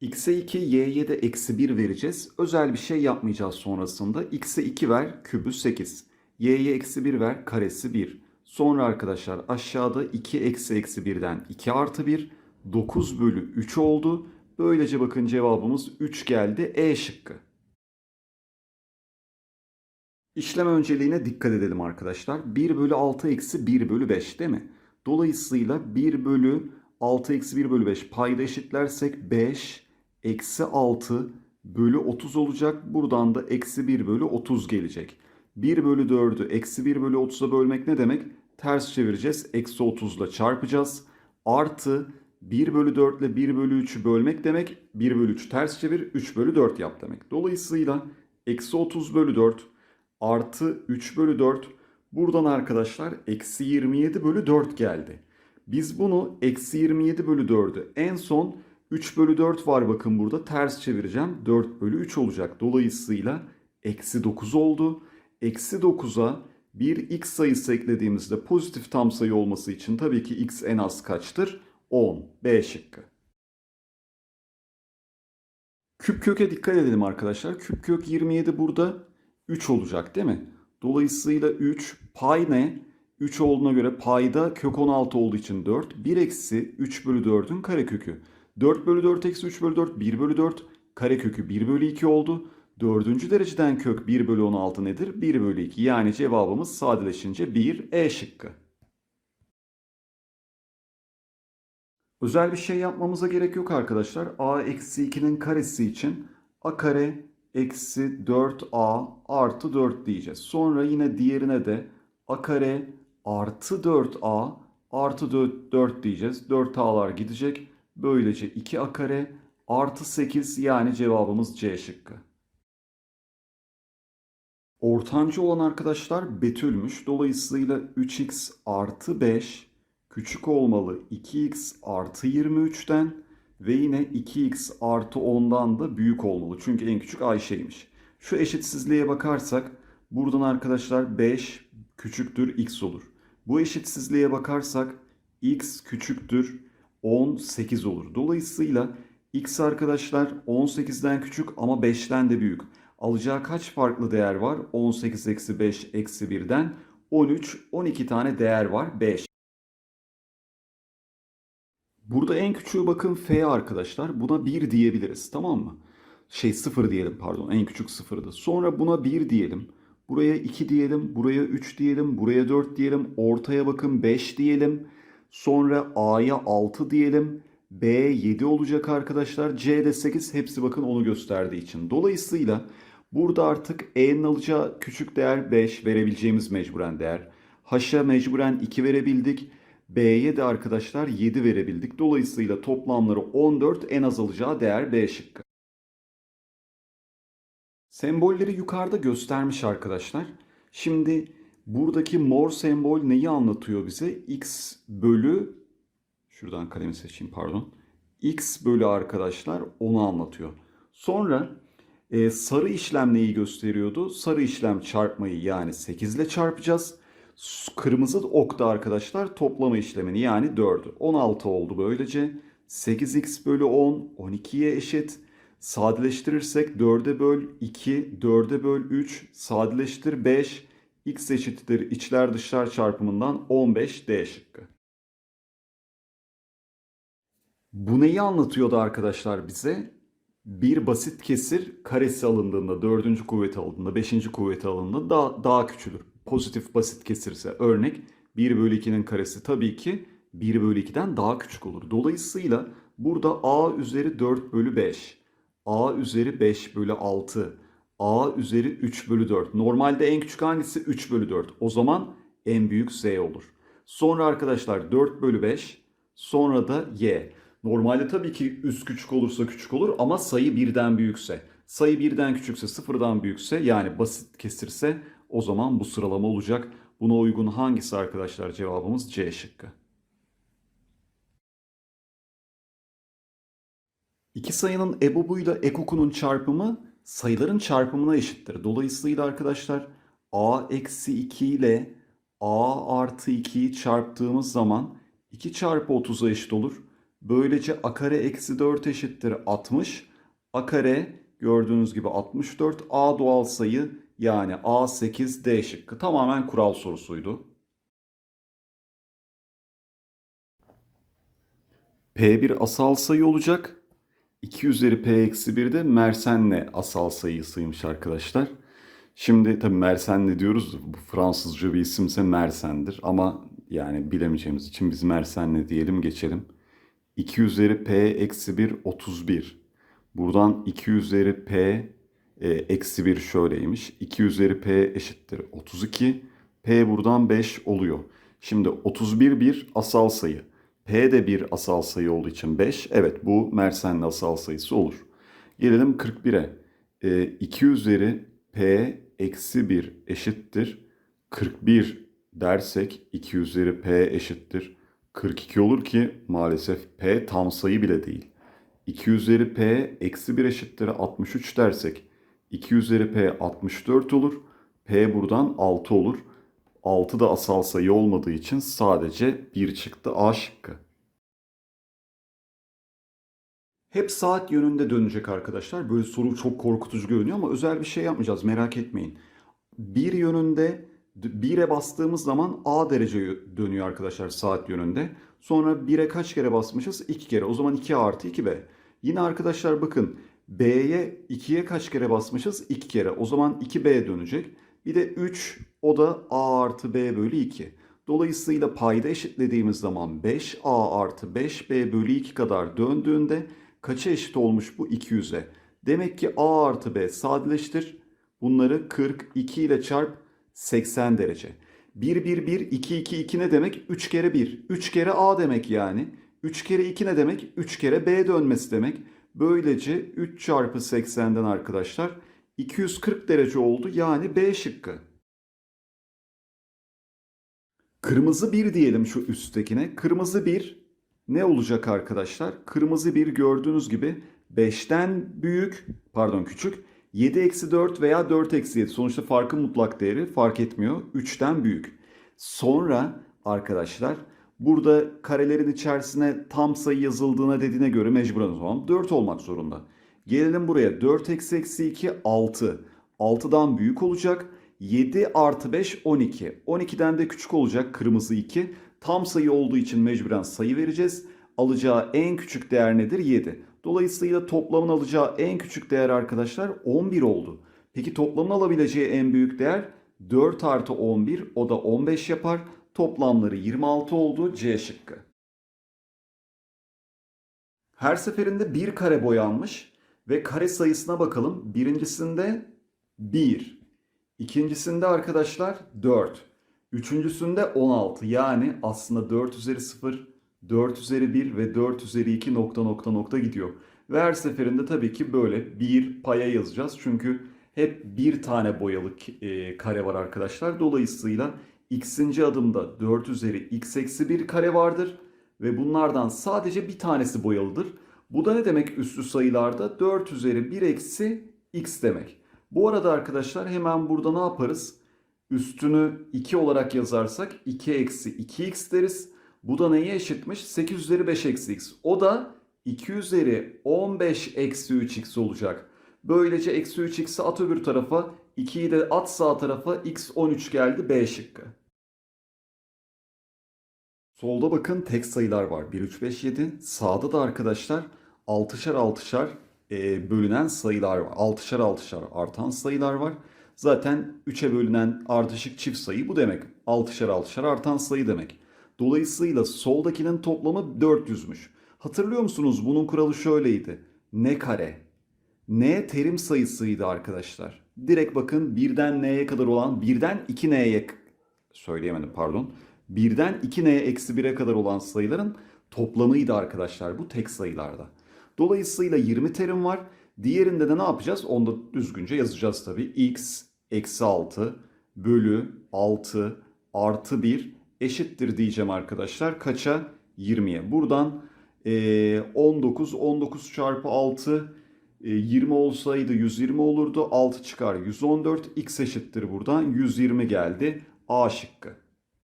x'e 2, y'ye de eksi 1 vereceğiz. Özel bir şey yapmayacağız sonrasında. x'e 2 ver, kübü 8. y'ye eksi 1 ver, karesi 1. Sonra arkadaşlar aşağıda 2 eksi eksi 1'den 2 artı 1. 9 bölü 3 oldu. Böylece bakın cevabımız 3 geldi. E şıkkı. İşlem önceliğine dikkat edelim arkadaşlar. 1 bölü 6 eksi 1 bölü 5 değil mi? Dolayısıyla 1 bölü 6 eksi 1 bölü 5 payda eşitlersek 5 eksi 6 bölü 30 olacak. Buradan da eksi 1 bölü 30 gelecek. 1 bölü 4'ü eksi 1 bölü 30'a bölmek ne demek? Ters çevireceğiz. Eksi 30 ile çarpacağız. Artı 1 bölü 4 ile 1 bölü 3'ü bölmek demek 1 bölü 3 ters çevir 3 bölü 4 yap demek. Dolayısıyla eksi 30 bölü 4 artı 3 bölü 4 buradan arkadaşlar eksi 27 bölü 4 geldi. Biz bunu eksi 27 bölü 4'ü en son 3 bölü 4 var bakın burada ters çevireceğim 4 bölü 3 olacak. Dolayısıyla eksi 9 oldu. Eksi 9'a bir x sayısı eklediğimizde pozitif tam sayı olması için tabii ki x en az kaçtır? 10. B şıkkı. Küp köke dikkat edelim arkadaşlar. Küp kök 27 burada 3 olacak değil mi? Dolayısıyla 3 pay ne? 3 olduğuna göre payda kök 16 olduğu için 4. 1 eksi 3 bölü 4'ün karekökü. 4 bölü 4 eksi 3 bölü 4 1 bölü 4 karekökü 1 bölü 2 oldu. Dördüncü dereceden kök 1 bölü 16 nedir? 1 bölü 2 yani cevabımız sadeleşince 1 E şıkkı. Özel bir şey yapmamıza gerek yok arkadaşlar. a eksi 2'nin karesi için a kare eksi 4a artı 4 diyeceğiz. Sonra yine diğerine de a kare artı 4a artı 4, 4 diyeceğiz. 4a'lar gidecek. Böylece 2a kare artı 8 yani cevabımız C şıkkı. Ortancı olan arkadaşlar betülmüş. Dolayısıyla 3x artı 5 küçük olmalı 2x artı 23'ten ve yine 2x artı 10'dan da büyük olmalı. Çünkü en küçük Ayşe'ymiş. Şu eşitsizliğe bakarsak buradan arkadaşlar 5 küçüktür x olur. Bu eşitsizliğe bakarsak x küçüktür 18 olur. Dolayısıyla x arkadaşlar 18'den küçük ama 5'ten de büyük. Alacağı kaç farklı değer var? 18 eksi 5 eksi 1'den 13, 12 tane değer var. 5. Burada en küçüğü bakın f arkadaşlar. Buna 1 diyebiliriz tamam mı? Şey 0 diyelim pardon en küçük 0'dı. Sonra buna 1 diyelim. Buraya 2 diyelim. Buraya 3 diyelim. Buraya 4 diyelim. Ortaya bakın 5 diyelim. Sonra a'ya 6 diyelim. B 7 olacak arkadaşlar. C de 8. Hepsi bakın onu gösterdiği için. Dolayısıyla burada artık E'nin alacağı küçük değer 5 verebileceğimiz mecburen değer. H'a mecburen 2 verebildik. B'ye de arkadaşlar 7 verebildik. Dolayısıyla toplamları 14 en az alacağı değer B şıkkı. Sembolleri yukarıda göstermiş arkadaşlar. Şimdi buradaki mor sembol neyi anlatıyor bize? X bölü şuradan kalemi seçeyim pardon. X bölü arkadaşlar onu anlatıyor. Sonra e, sarı işlem neyi gösteriyordu? Sarı işlem çarpmayı yani 8 ile çarpacağız. Kırmızı ok da arkadaşlar toplama işlemini yani 4'ü. 16 oldu böylece. 8x bölü 10 12'ye eşit. Sadeleştirirsek 4'e böl 2, 4'e böl 3, sadeleştir 5, x eşittir içler dışlar çarpımından 15 D şıkkı. Bu neyi anlatıyordu arkadaşlar bize? Bir basit kesir karesi alındığında, dördüncü kuvveti alındığında, beşinci kuvveti alındığında daha, daha küçülür. Pozitif basit kesirse örnek 1 bölü 2'nin karesi tabii ki 1 bölü 2'den daha küçük olur. Dolayısıyla burada a üzeri 4 bölü 5, a üzeri 5 bölü 6, a üzeri 3 bölü 4. Normalde en küçük hangisi? 3 bölü 4. O zaman en büyük z olur. Sonra arkadaşlar 4 bölü 5, sonra da y. Normalde tabii ki üst küçük olursa küçük olur ama sayı birden büyükse. Sayı birden küçükse sıfırdan büyükse yani basit kesirse o zaman bu sıralama olacak. Buna uygun hangisi arkadaşlar cevabımız C şıkkı. İki sayının ebobuyla ekokunun çarpımı sayıların çarpımına eşittir. Dolayısıyla arkadaşlar a eksi 2 ile a artı 2'yi çarptığımız zaman 2 çarpı 30'a eşit olur. Böylece a kare eksi 4 eşittir 60. a kare gördüğünüz gibi 64. a doğal sayı yani A8 D şıkkı. Tamamen kural sorusuydu. P1 asal sayı olacak. 2 üzeri P eksi 1 de Mersen'le asal sayısıymış arkadaşlar. Şimdi tabii Mersen'le diyoruz. Bu Fransızca bir isimse Mersen'dir. Ama yani bilemeyeceğimiz için biz Mersen'le diyelim geçelim. 2 üzeri P eksi 1 31. Buradan 2 üzeri P e, eksi 1 şöyleymiş. 2 üzeri P eşittir 32. P buradan 5 oluyor. Şimdi 31 bir asal sayı. P de bir asal sayı olduğu için 5. Evet bu Mersen'li asal sayısı olur. Gelelim 41'e. E, 2 üzeri P eksi 1 eşittir. 41 dersek 2 üzeri P eşittir. 42 olur ki maalesef P tam sayı bile değil. 2 üzeri P eksi 1 eşittir 63 dersek 2 üzeri P 64 olur. P buradan 6 olur. 6 da asal sayı olmadığı için sadece 1 çıktı A şıkkı. Hep saat yönünde dönecek arkadaşlar. Böyle soru çok korkutucu görünüyor ama özel bir şey yapmayacağız merak etmeyin. Bir yönünde 1'e bastığımız zaman A derece dönüyor arkadaşlar saat yönünde. Sonra 1'e kaç kere basmışız? 2 kere. O zaman 2 artı 2B. Yine arkadaşlar bakın B'ye 2'ye kaç kere basmışız? 2 kere. O zaman 2B dönecek. Bir de 3 o da A artı B bölü 2. Dolayısıyla payda eşitlediğimiz zaman 5A artı 5B bölü 2 kadar döndüğünde kaça eşit olmuş bu 200'e? Demek ki A artı B sadeleştir. Bunları 42 ile çarp 80 derece. 1 1 1 2 2 2 ne demek? 3 kere 1. 3 kere A demek yani. 3 kere 2 ne demek? 3 kere B dönmesi demek. Böylece 3 çarpı 80'den arkadaşlar 240 derece oldu. Yani B şıkkı. Kırmızı 1 diyelim şu üsttekine. Kırmızı 1 ne olacak arkadaşlar? Kırmızı 1 gördüğünüz gibi 5'ten büyük, pardon küçük, 7 eksi 4 veya 4 eksi 7. Sonuçta farkın mutlak değeri fark etmiyor. 3'ten büyük. Sonra arkadaşlar burada karelerin içerisine tam sayı yazıldığına dediğine göre mecburen o zaman 4 olmak zorunda. Gelelim buraya 4 eksi eksi 2 6. 6'dan büyük olacak. 7 artı 5 12. 12'den de küçük olacak kırmızı 2. Tam sayı olduğu için mecburen sayı vereceğiz. Alacağı en küçük değer nedir? 7. Dolayısıyla toplamın alacağı en küçük değer arkadaşlar 11 oldu. Peki toplamın alabileceği en büyük değer 4 artı 11 o da 15 yapar. Toplamları 26 oldu C şıkkı. Her seferinde bir kare boyanmış ve kare sayısına bakalım. Birincisinde 1, ikincisinde arkadaşlar 4, üçüncüsünde 16 yani aslında 4 üzeri 0, 4 üzeri 1 ve 4 üzeri 2 nokta nokta nokta gidiyor. Ve her seferinde tabii ki böyle bir paya yazacağız. Çünkü hep bir tane boyalı e, kare var arkadaşlar. Dolayısıyla x'inci adımda 4 üzeri x eksi 1 kare vardır. Ve bunlardan sadece bir tanesi boyalıdır. Bu da ne demek üslü sayılarda? 4 üzeri 1 eksi x demek. Bu arada arkadaşlar hemen burada ne yaparız? Üstünü 2 olarak yazarsak 2 eksi 2x deriz. Bu da neye eşitmiş? 8 üzeri 5 eksi x. O da 2 üzeri 15 eksi 3x olacak. Böylece eksi 3x'i at öbür tarafa. 2'yi de at sağ tarafa. x 13 geldi B şıkkı. Solda bakın tek sayılar var. 1, 3, 5, 7. Sağda da arkadaşlar 6'şar 6'şar e, bölünen sayılar var. 6'şar 6'şar artan sayılar var. Zaten 3'e bölünen ardışık çift sayı bu demek. 6'şar 6'şar artan sayı demek. Dolayısıyla soldakinin toplamı 400'müş. Hatırlıyor musunuz? Bunun kuralı şöyleydi. Ne kare? N terim sayısıydı arkadaşlar. Direkt bakın birden n'ye kadar olan birden 2n'ye söyleyemedim pardon. Birden 2n eksi 1'e kadar olan sayıların toplamıydı arkadaşlar bu tek sayılarda. Dolayısıyla 20 terim var. Diğerinde de ne yapacağız? Onu da düzgünce yazacağız tabii. x eksi 6 bölü 6 artı 1 eşittir diyeceğim arkadaşlar. Kaça? 20'ye. Buradan e, 19, 19 çarpı 6 e, 20 olsaydı 120 olurdu. 6 çıkar 114. X eşittir buradan. 120 geldi. A şıkkı.